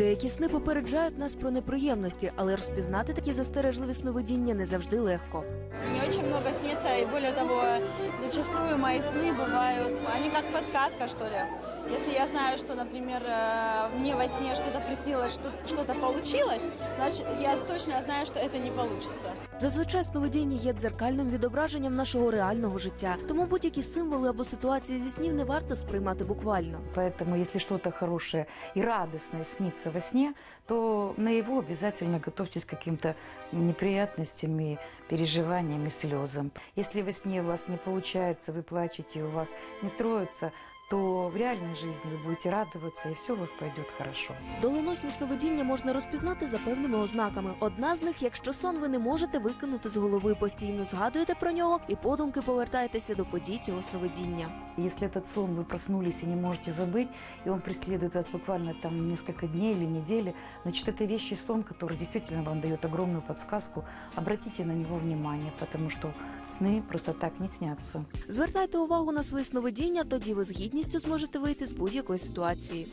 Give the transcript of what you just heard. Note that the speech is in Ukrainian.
Деякі сни попереджають нас про неприємності, але розпізнати такі застережливі сновидіння не завжди легко. Мне очень много снится, и более того, зачастую мои сны бывают, они как подсказка, что ли. Если я знаю, что, например, э, мне во сне что-то приснилось, что- что-то получилось, значит, я точно знаю, что это не получится. Зазвичай сновидіння є дзеркальним відображенням нашого реального життя, тому будь-які символи або ситуації зі снів не варто сприймати буквально. Поэтому, если что-то хорошее и радостное снится во сне, то на его обязательно готовьтесь к каким-то неприятностям и переживаниям и слезам. Если во сне у вас не получается, вы плачете, у вас не строится, то в реальной жизни вы будете радоваться, и все у вас пойдет хорошо. Доленосні сновидіння можна розпізнати за певними ознаками. Одна з них, якщо сон ви не можете викинути з голови, постійно згадуєте про нього і подумки повертаєтеся до подій цього сновидіння. Если этот сон вы проснулись и не можете забыть, и он преследует вас буквально там несколько дней или недели, значит, это вещий сон, который действительно вам дает огромную подсказку. Обратите на него внимание, потому что сны просто так не снятся. Звертайте увагу на свої сновидіння, тоді ви з гідністю зможете вийти з будь-якої ситуації.